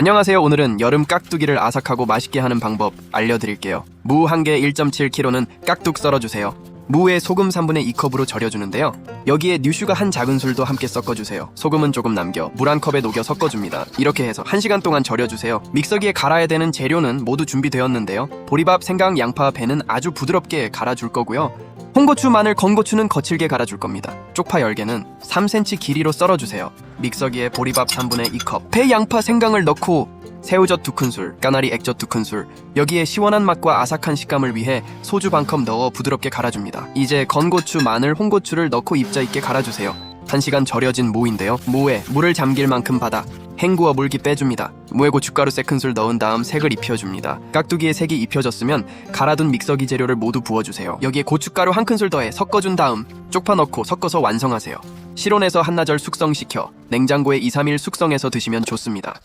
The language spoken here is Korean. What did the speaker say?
안녕하세요. 오늘은 여름 깍두기를 아삭하고 맛있게 하는 방법 알려드릴게요. 무 한 개 1.7kg는 깍둑 썰어주세요. 무에 소금 3분의 2컵으로 절여주는데요. 여기에 뉴슈가 한 작은 술도 함께 섞어주세요. 소금은 조금 남겨 물 한 컵에 녹여 섞어줍니다. 이렇게 해서 1시간 동안 절여주세요. 믹서기에 갈아야 되는 재료는 모두 준비되었는데요. 보리밥, 생강, 양파, 배는 아주 부드럽게 갈아줄 거고요. 홍고추, 마늘, 건고추는 거칠게 갈아줄 겁니다. 쪽파 10개는 3cm 길이로 썰어주세요. 믹서기에 보리밥 3분의 2컵, 배, 양파, 생강을 넣고 새우젓 2큰술, 까나리 액젓 2큰술, 여기에 시원한 맛과 아삭한 식감을 위해 소주 반컵 넣어 부드럽게 갈아줍니다. 이제 건고추, 마늘, 홍고추를 넣고 입자 있게 갈아주세요. 1시간 절여진 무인데요. 무에 물을 잠길 만큼 받아 헹구어 물기 빼줍니다. 무에 고춧가루 3큰술 넣은 다음 색을 입혀줍니다. 깍두기에 색이 입혀졌으면 갈아둔 믹서기 재료를 모두 부어주세요. 여기에 고춧가루 한 큰술 더해 섞어준 다음 쪽파 넣고 섞어서 완성하세요. 실온에서 한나절 숙성시켜 냉장고에 2, 3일 숙성해서 드시면 좋습니다.